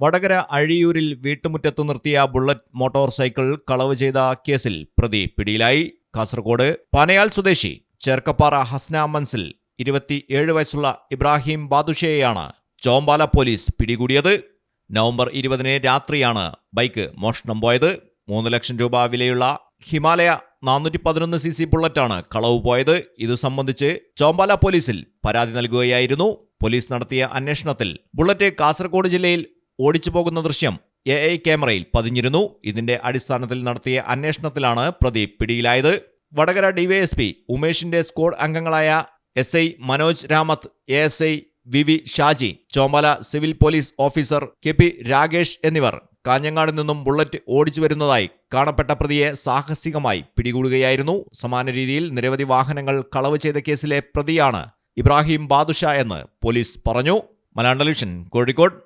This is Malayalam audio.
വടകര അഴിയൂരിൽ വീട്ടുമുറ്റത്തു നിർത്തിയ ബുള്ളറ്റ് മോട്ടോർ സൈക്കിൾ കളവ് ചെയ്ത കേസിൽ പ്രതി പിടിയിലായി. കാസർഗോഡ് പനയാൽ സ്വദേശി ചേർക്കപ്പാറ ഹസ്ന മൻസിൽ ഇരുപത്തിയേഴ് വയസ്സുള്ള ഇബ്രാഹിം ബാദുഷയെയാണ് ചോമ്പാല പോലീസ് പിടികൂടിയത്. നവംബർ ഇരുപതിന് രാത്രിയാണ് ബൈക്ക് മോഷണം പോയത്. മൂന്ന് ലക്ഷം രൂപ വിലയുള്ള ഹിമാലയ നാനൂറ്റി പതിനൊന്ന് സി സി ബുള്ളറ്റാണ് കളവ് പോയത്. ഇത് സംബന്ധിച്ച് ചോമ്പാല പോലീസിൽ പരാതി നൽകുകയായിരുന്നു. പോലീസ് നടത്തിയ അന്വേഷണത്തിൽ ബുള്ളറ്റ് കാസർഗോഡ് ജില്ലയിൽ ഓടിച്ചു പോകുന്ന ദൃശ്യം എ ഐ ക്യാമറയിൽ പതിഞ്ഞിരുന്നു. ഇതിന്റെ അടിസ്ഥാനത്തിൽ നടത്തിയ അന്വേഷണത്തിലാണ് പ്രതി പിടിയിലായത്. വടകര ഡിവൈഎസ്പി ഉമേഷിന്റെ സ്ക്വാഡ് അംഗങ്ങളായ S I Manoj Ramath A S I V V Shaji Chomala civil police officer K P Rakesh എന്നിവർ കാഞ്ഞങ്ങാട് നിന്നും ബുള്ളറ്റ് ഓടിച്ചു വരുന്നതായി കാണപ്പെട്ട പ്രതിയെ സാഹസികമായി പിടികൂടുകയായിരുന്നു. സമാന രീതിയിൽ നിരവധി വാഹനങ്ങൾ കളവ് ചെയ്ത കേസിലെ പ്രതിയാണ് ഇബ്രാഹിം ബാദുഷ എന്ന് പോലീസ് പറഞ്ഞു. മലയാളം കോഴിക്കോട്.